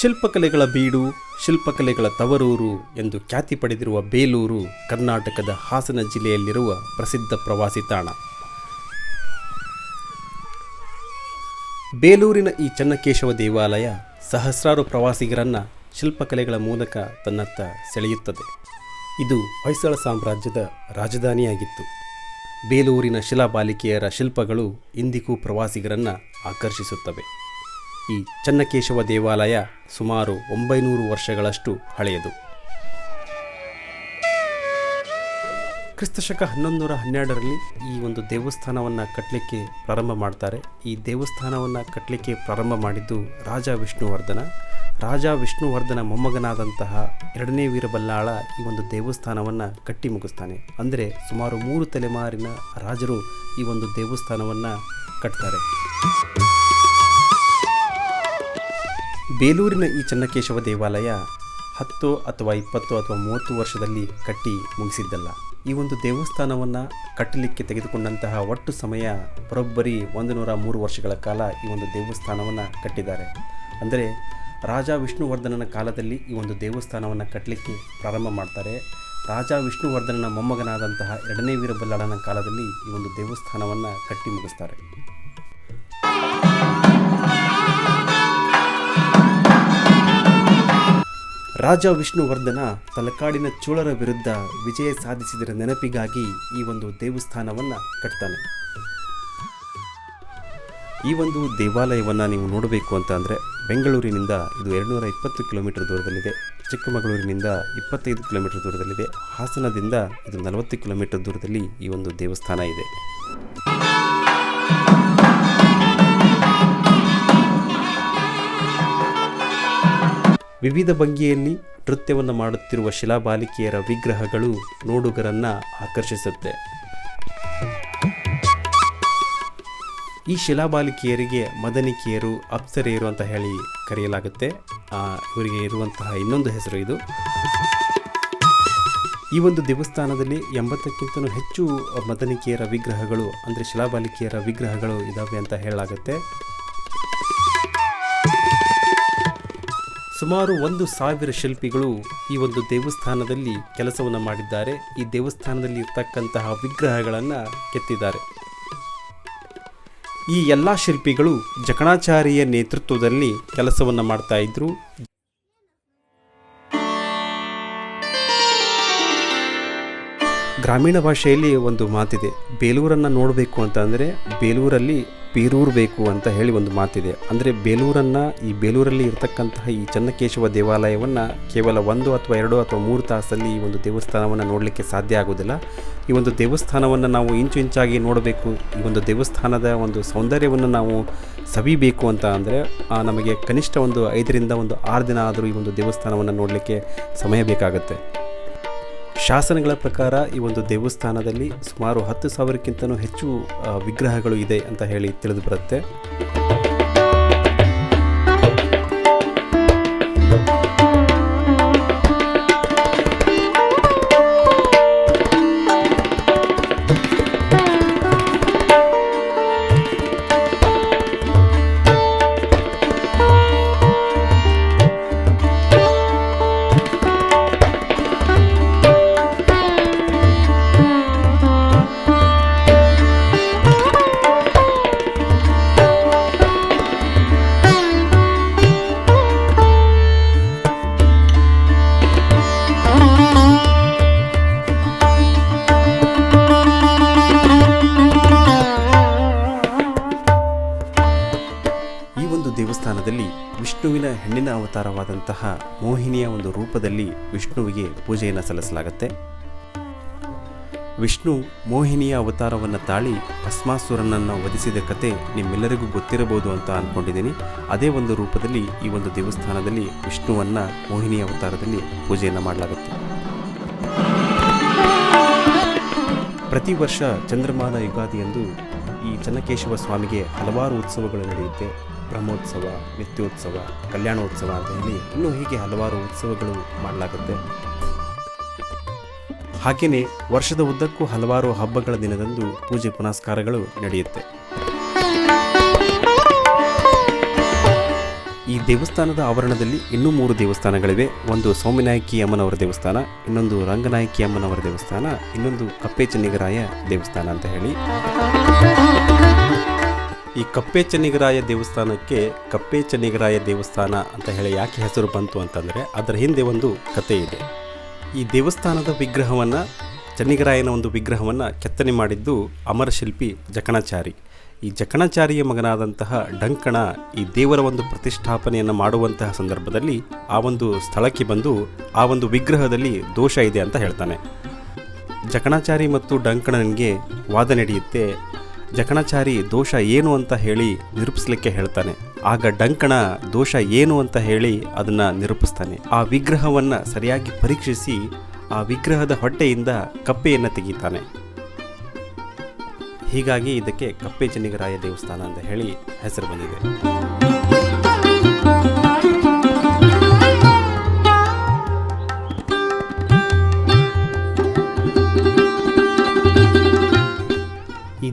ಶಿಲ್ಪಕಲೆಗಳ ಬೀಡು, ಶಿಲ್ಪಕಲೆಗಳ ತವರೂರು ಎಂದು ಖ್ಯಾತಿ ಪಡೆದಿರುವ ಬೇಲೂರು, ಕರ್ನಾಟಕದ ಹಾಸನ ಜಿಲ್ಲೆಯಲ್ಲಿರುವ ಪ್ರಸಿದ್ಧ ಪ್ರವಾಸಿ ತಾಣ. ಬೇಲೂರಿನ ಈ ಚನ್ನಕೇಶವ ದೇವಾಲಯ ಸಹಸ್ರಾರು ಪ್ರವಾಸಿಗರನ್ನು ಶಿಲ್ಪಕಲೆಗಳ ಮೂಲಕ ತನ್ನತ್ತ ಸೆಳೆಯುತ್ತದೆ. ಇದು ಹೊಯ್ಸಳ ಸಾಮ್ರಾಜ್ಯದ ರಾಜಧಾನಿಯಾಗಿತ್ತು. ಬೇಲೂರಿನ ಶಿಲಾಬಾಲಿಕೆಯರ ಶಿಲ್ಪಗಳು ಇಂದಿಗೂ ಪ್ರವಾಸಿಗರನ್ನು ಆಕರ್ಷಿಸುತ್ತವೆ. ಈ ಚನ್ನಕೇಶವ ದೇವಾಲಯ ಸುಮಾರು ಒಂಬೈನೂರು ವರ್ಷಗಳಷ್ಟು ಹಳೆಯದು. ಕ್ರಿಸ್ತಶಕ ಹನ್ನೊಂದೂರ ಹನ್ನೆರಡರಲ್ಲಿ ಈ ಒಂದು ದೇವಸ್ಥಾನವನ್ನು ಕಟ್ಟಲಿಕ್ಕೆ ಪ್ರಾರಂಭ ಮಾಡ್ತಾರೆ. ಈ ದೇವಸ್ಥಾನವನ್ನು ಕಟ್ಟಲಿಕ್ಕೆ ಪ್ರಾರಂಭ ಮಾಡಿದ್ದು ರಾಜ ವಿಷ್ಣುವರ್ಧನ. ರಾಜ ವಿಷ್ಣುವರ್ಧನ ಮೊಮ್ಮಗನಾದಂತಹ ಎರಡನೇ ವೀರಬಲ್ಲಾಳ ಈ ಒಂದು ದೇವಸ್ಥಾನವನ್ನು ಕಟ್ಟಿ ಮುಗಿಸ್ತಾನೆ. ಅಂದರೆ ಸುಮಾರು ಮೂರು ತಲೆಮಾರಿನ ರಾಜರು ಈ ಒಂದು ದೇವಸ್ಥಾನವನ್ನು ಕಟ್ತಾರೆ. ಬೇಲೂರಿನ ಈ ಚನ್ನಕೇಶವ ದೇವಾಲಯ ಹತ್ತು ಅಥವಾ ಇಪ್ಪತ್ತು ಅಥವಾ ಮೂವತ್ತು ವರ್ಷದಲ್ಲಿ ಕಟ್ಟಿ ಮುಗಿಸಿದ್ದಲ್ಲ. ಈ ಒಂದು ದೇವಸ್ಥಾನವನ್ನು ಕಟ್ಟಲಿಕ್ಕೆ ತೆಗೆದುಕೊಂಡಂತಹ ಒಟ್ಟು ಸಮಯ ಬರೋಬ್ಬರಿ ಒಂದು ನೂರ ಮೂರು ವರ್ಷಗಳ ಕಾಲ ಈ ಒಂದು ದೇವಸ್ಥಾನವನ್ನು ಕಟ್ಟಿದ್ದಾರೆ. ಅಂದರೆ ರಾಜ ವಿಷ್ಣುವರ್ಧನನ ಕಾಲದಲ್ಲಿ ಈ ಒಂದು ದೇವಸ್ಥಾನವನ್ನು ಕಟ್ಟಲಿಕ್ಕೆ ಪ್ರಾರಂಭ ಮಾಡ್ತಾರೆ. ರಾಜ ವಿಷ್ಣುವರ್ಧನನ ಮೊಮ್ಮಗನಾದಂತಹ ಎರಡನೇ ವೀರಬಲ್ಲಾಳನ ಕಾಲದಲ್ಲಿ ಈ ಒಂದು ದೇವಸ್ಥಾನವನ್ನು ಕಟ್ಟಿ ಮುಗಿಸ್ತಾರೆ. ರಾಜ ವಿಷ್ಣುವರ್ಧನ ತಲಕಾಡಿನ ಚೋಳರ ವಿರುದ್ಧ ವಿಜಯ ಸಾಧಿಸಿದರ ನೆನಪಿಗಾಗಿ ಈ ಒಂದು ದೇವಸ್ಥಾನವನ್ನು ಕಟ್ತಾನೆ. ಈ ಒಂದು ದೇವಾಲಯವನ್ನು ನೀವು ನೋಡಬೇಕು ಅಂತ ಅಂದರೆ ಬೆಂಗಳೂರಿನಿಂದ ಇದು ಎರಡುನೂರ ಇಪ್ಪತ್ತು ಕಿಲೋಮೀಟರ್ ದೂರದಲ್ಲಿದೆ. ಚಿಕ್ಕಮಗಳೂರಿನಿಂದ ಇಪ್ಪತ್ತೈದು ಕಿಲೋಮೀಟರ್ ದೂರದಲ್ಲಿದೆ. ಹಾಸನದಿಂದ ಇದು ನಲವತ್ತು ಕಿಲೋಮೀಟರ್ ದೂರದಲ್ಲಿ ಈ ಒಂದು ದೇವಸ್ಥಾನ ಇದೆ. ವಿವಿಧ ಬಗೆಯಲ್ಲಿ ನೃತ್ಯವನ್ನು ಮಾಡುತ್ತಿರುವ ಶಿಲಾಬಾಲಿಕೆಯರ ವಿಗ್ರಹಗಳು ನೋಡುಗರನ್ನು ಆಕರ್ಷಿಸುತ್ತೆ. ಈ ಶಿಲಾಬಾಲಿಕೆಯರಿಗೆ ಮದನಿಕೆಯರು, ಅಪ್ಸರೆಯರು ಅಂತ ಹೇಳಿ ಕರೆಯಲಾಗುತ್ತೆ. ಇವರಿಗೆ ಇರುವಂತಹ ಇನ್ನೊಂದು ಹೆಸರು ಇದು. ಈ ಒಂದು ದೇವಸ್ಥಾನದಲ್ಲಿ ಎಂಬತ್ತಕ್ಕಿಂತಲೂ ಹೆಚ್ಚು ಮದನಿಕೆಯರ ವಿಗ್ರಹಗಳು, ಅಂದರೆ ಶಿಲಾಬಾಲಿಕೆಯರ ವಿಗ್ರಹಗಳು ಇದ್ದಾವೆ ಅಂತ ಹೇಳಲಾಗುತ್ತೆ. ಸುಮಾರು ಒಂದು ಸಾವಿರ ಶಿಲ್ಪಿಗಳು ಈ ಒಂದು ದೇವಸ್ಥಾನದಲ್ಲಿ ಕೆಲಸವನ್ನು ಮಾಡಿದ್ದಾರೆ. ಈ ದೇವಸ್ಥಾನದಲ್ಲಿ ಇರ್ತಕ್ಕಂತಹ ವಿಗ್ರಹಗಳನ್ನು ಕೆತ್ತಿದ್ದಾರೆ. ಈ ಎಲ್ಲ ಶಿಲ್ಪಿಗಳು ಜಕಣಾಚಾರ್ಯ ನೇತೃತ್ವದಲ್ಲಿ ಕೆಲಸವನ್ನು ಮಾಡ್ತಾ ಇದ್ರು. ಗ್ರಾಮೀಣ ಭಾಷೆಯಲ್ಲಿ ಒಂದು ಮಾತಿದೆ, ಬೇಲೂರನ್ನು ನೋಡಬೇಕು ಅಂತ ಅಂದರೆ ಬೇಲೂರಲ್ಲಿ ಬೀರೂರು ಬೇಕು ಅಂತ ಹೇಳಿ ಒಂದು ಮಾತಿದೆ. ಅಂದರೆ ಬೇಲೂರನ್ನು ಈ ಬೇಲೂರಲ್ಲಿ ಇರತಕ್ಕಂತಹ ಈ ಚನ್ನಕೇಶವ ದೇವಾಲಯವನ್ನು ಕೇವಲ ಒಂದು ಅಥವಾ ಎರಡು ಅಥವಾ ಮೂರು ತಾಸಲ್ಲಿ ಈ ಒಂದು ದೇವಸ್ಥಾನವನ್ನು ನೋಡಲಿಕ್ಕೆ ಸಾಧ್ಯ ಆಗೋದಿಲ್ಲ. ಈ ಒಂದು ದೇವಸ್ಥಾನವನ್ನು ನಾವು ಇಂಚು ಇಂಚಾಗಿ ನೋಡಬೇಕು. ಈ ಒಂದು ದೇವಸ್ಥಾನದ ಒಂದು ಸೌಂದರ್ಯವನ್ನು ನಾವು ಸವಿಬೇಕು ಅಂತ ಅಂದರೆ ನಮಗೆ ಕನಿಷ್ಠ ಒಂದು ಐದರಿಂದ ಒಂದು ಆರು ದಿನ ಆದರೂ ಈ ಒಂದು ದೇವಸ್ಥಾನವನ್ನು ನೋಡಲಿಕ್ಕೆ ಸಮಯ ಬೇಕಾಗುತ್ತೆ. ಶಾಸನಗಳ ಪ್ರಕಾರ ಈ ಒಂದು ದೇವಸ್ಥಾನದಲ್ಲಿ ಸುಮಾರು ಹತ್ತು ಸಾವಿರಕ್ಕಿಂತಲೂ ಹೆಚ್ಚು ವಿಗ್ರಹಗಳು ಇದೆ ಅಂತ ಹೇಳಿ ತಿಳಿದು ಬರುತ್ತೆ. ದೇವಸ್ಥಾನದಲ್ಲಿ ವಿಷ್ಣುವಿನ ಹೆಣ್ಣಿನ ಅವತಾರವಾದಂತಹ ಮೋಹಿನಿಯ ಒಂದು ರೂಪದಲ್ಲಿ ವಿಷ್ಣುವಿಗೆ ಪೂಜೆಯನ್ನು ಸಲ್ಲಿಸಲಾಗುತ್ತೆ. ವಿಷ್ಣು ಮೋಹಿನಿಯ ಅವತಾರವನ್ನು ತಾಳಿ ಭಸ್ಮಾಸುರನನ್ನು ವಧಿಸಿದ ಕತೆ ನಿಮ್ಮೆಲ್ಲರಿಗೂ ಗೊತ್ತಿರಬಹುದು ಅಂತ ಅಂದ್ಕೊಂಡಿದ್ದೀನಿ ಅದೇ ಒಂದು ರೂಪದಲ್ಲಿ ಈ ಒಂದು ದೇವಸ್ಥಾನದಲ್ಲಿ ವಿಷ್ಣುವನ್ನು ಮೋಹಿನಿಯ ಅವತಾರದಲ್ಲಿ ಪೂಜೆಯನ್ನು ಮಾಡಲಾಗುತ್ತೆ. ಪ್ರತಿ ವರ್ಷ ಚಂದ್ರಮಾನ ಯುಗಾದಿಯಂದು ಈ ಚನ್ನಕೇಶವ ಸ್ವಾಮಿಗೆ ಹಲವಾರು ಉತ್ಸವಗಳು ನಡೆಯುತ್ತೆ. ಬ್ರಹ್ಮೋತ್ಸವ, ನಿತ್ಯೋತ್ಸವ, ಕಲ್ಯಾಣೋತ್ಸವ ಅಂತ ಹೇಳಿ ಇನ್ನೂ ಹೀಗೆ ಹಲವಾರು ಉತ್ಸವಗಳು ಮಾಡಲಾಗುತ್ತೆ. ಹಾಗೆಯೇ ವರ್ಷದ ಉದ್ದಕ್ಕೂ ಹಲವಾರು ಹಬ್ಬಗಳ ದಿನದಂದು ಪೂಜೆ ಪುನಸ್ಕಾರಗಳು ನಡೆಯುತ್ತೆ. ಈ ದೇವಸ್ಥಾನದ ಆವರಣದಲ್ಲಿ ಇನ್ನೂ ಮೂರು ದೇವಸ್ಥಾನಗಳಿವೆ. ಒಂದು ಸೌಮ್ಯನಾಯಕಿ ಅಮ್ಮನವರ ದೇವಸ್ಥಾನ, ಇನ್ನೊಂದು ರಂಗನಾಯಕಿ ಅಮ್ಮನವರ ದೇವಸ್ಥಾನ, ಇನ್ನೊಂದು ಕಪ್ಪೆ ಚೆನ್ನಿಗರಾಯ ದೇವಸ್ಥಾನ ಅಂತ ಹೇಳಿ. ಈ ಕಪ್ಪೆ ಚೆನ್ನಿಗರಾಯ ದೇವಸ್ಥಾನಕ್ಕೆ ಕಪ್ಪೆ ಚೆನ್ನಿಗರಾಯ ದೇವಸ್ಥಾನ ಅಂತ ಹೇಳಿ ಯಾಕೆ ಹೆಸರು ಬಂತು ಅಂತಂದರೆ ಅದರ ಹಿಂದೆ ಒಂದು ಕತೆ ಇದೆ. ಈ ದೇವಸ್ಥಾನದ ವಿಗ್ರಹವನ್ನು, ಚೆನ್ನಿಗರಾಯನ ಒಂದು ವಿಗ್ರಹವನ್ನು ಕೆತ್ತನೆ ಮಾಡಿದ್ದು ಅಮರಶಿಲ್ಪಿ ಜಕಣಾಚಾರಿ. ಈ ಜಕಣಾಚಾರಿಯ ಮಗನಾದಂತಹ ಡಂಕಣ ಈ ದೇವರ ಒಂದು ಪ್ರತಿಷ್ಠಾಪನೆಯನ್ನು ಮಾಡುವಂತಹ ಸಂದರ್ಭದಲ್ಲಿ ಆ ಒಂದು ಸ್ಥಳಕ್ಕೆ ಬಂದು ಆ ಒಂದು ವಿಗ್ರಹದಲ್ಲಿ ದೋಷ ಇದೆ ಅಂತ ಹೇಳ್ತಾನೆ. ಜಕಣಾಚಾರಿ ಮತ್ತು ಡಂಕಣನಿಗೆ ವಾದ ನಡೆಯುತ್ತೆ ಜಕಣಾಚಾರಿ ದೋಷ ಏನು ಅಂತ ಹೇಳಿ ನಿರೂಪಿಸ್ಲಿಕ್ಕೆ ಹೇಳ್ತಾನೆ. ಆಗ ಡಂಕಣ ದೋಷ ಏನು ಅಂತ ಹೇಳಿ ಅದನ್ನ ನಿರೂಪಿಸ್ತಾನೆ. ಆ ವಿಗ್ರಹವನ್ನ ಸರಿಯಾಗಿ ಪರೀಕ್ಷಿಸಿ ಆ ವಿಗ್ರಹದ ಹೊಟ್ಟೆಯಿಂದ ಕಪ್ಪೆಯನ್ನು ತೆಗಿತಾನೆ. ಹೀಗಾಗಿ ಇದಕ್ಕೆ ಕಪ್ಪೆ ಚೆನ್ನಿಗರಾಯ ದೇವಸ್ಥಾನ ಅಂತ ಹೇಳಿ ಹೆಸರು ಬಂದಿದೆ.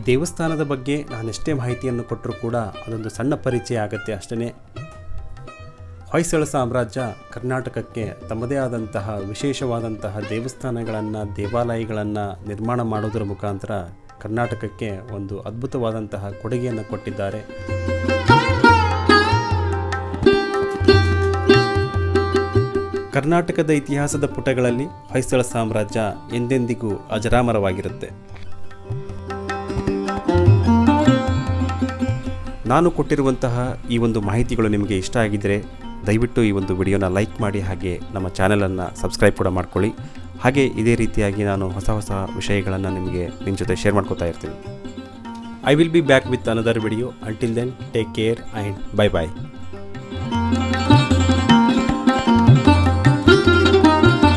ದೇವಸ್ಥಾನದ ಬಗ್ಗೆ ನಾನೆಷ್ಟೇ ಮಾಹಿತಿಯನ್ನು ಕೊಟ್ಟರೂ ಕೂಡ ಅದೊಂದು ಸಣ್ಣ ಪರಿಚಯ ಆಗತ್ತೆ ಅಷ್ಟೇ ಹೊಯ್ಸಳ ಸಾಮ್ರಾಜ್ಯ ಕರ್ನಾಟಕಕ್ಕೆ ತಮ್ಮದೇ ಆದಂತಹ ವಿಶೇಷವಾದಂತಹ ದೇವಸ್ಥಾನಗಳನ್ನು, ದೇವಾಲಯಗಳನ್ನು ನಿರ್ಮಾಣ ಮಾಡೋದರ ಮುಖಾಂತರ ಕರ್ನಾಟಕಕ್ಕೆ ಒಂದು ಅದ್ಭುತವಾದಂತಹ ಕೊಡುಗೆಯನ್ನು ಕೊಟ್ಟಿದ್ದಾರೆ. ಕರ್ನಾಟಕದ ಇತಿಹಾಸದ ಪುಟಗಳಲ್ಲಿ ಹೊಯ್ಸಳ ಸಾಮ್ರಾಜ್ಯ ಎಂದೆಂದಿಗೂ ಅಜರಾಮರವಾಗಿರುತ್ತೆ. ನಾನು ಕೊಟ್ಟಿರುವಂತಹ ಈ ಒಂದು ಮಾಹಿತಿಗಳು ನಿಮಗೆ ಇಷ್ಟ ಆಗಿದ್ದರೆ ದಯವಿಟ್ಟು ಈ ಒಂದು ವಿಡಿಯೋನ ಲೈಕ್ ಮಾಡಿ ಹಾಗೆ ನಮ್ಮ ಚಾನಲನ್ನು ಸಬ್ಸ್ಕ್ರೈಬ್ ಕೂಡ ಮಾಡ್ಕೊಳ್ಳಿ. ಹಾಗೆ ಇದೇ ರೀತಿಯಾಗಿ ನಾನು ಹೊಸ ಹೊಸ ವಿಷಯಗಳನ್ನು ನಿಮಗೆ ನಿಮ್ಮ ಜೊತೆ ಶೇರ್ ಮಾಡ್ಕೋತಾ ಇರ್ತೀನಿ. I will be back with another video until then take care and bye bye